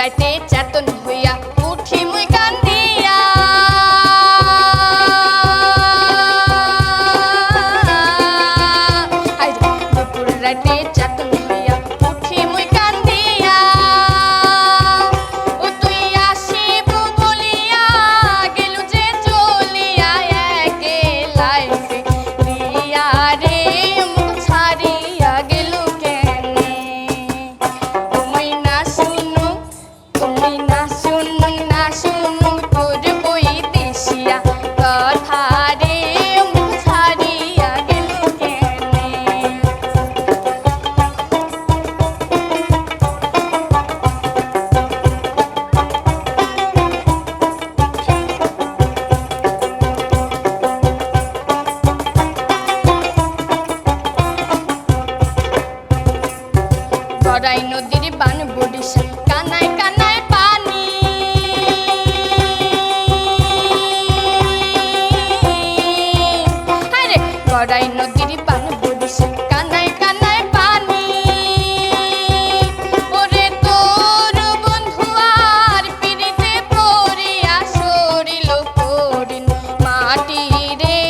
দুপুর রাতে সরাই নদীর বান, বরিশাল কানায় কানায় পানি। আরে গড়াই নদীর বান, বরিশাল কানায় কানায় পানি। ওরে তোর বন্ধু আর পিড়িতে পড়িয়া শরীর পড়িন মাটিরে।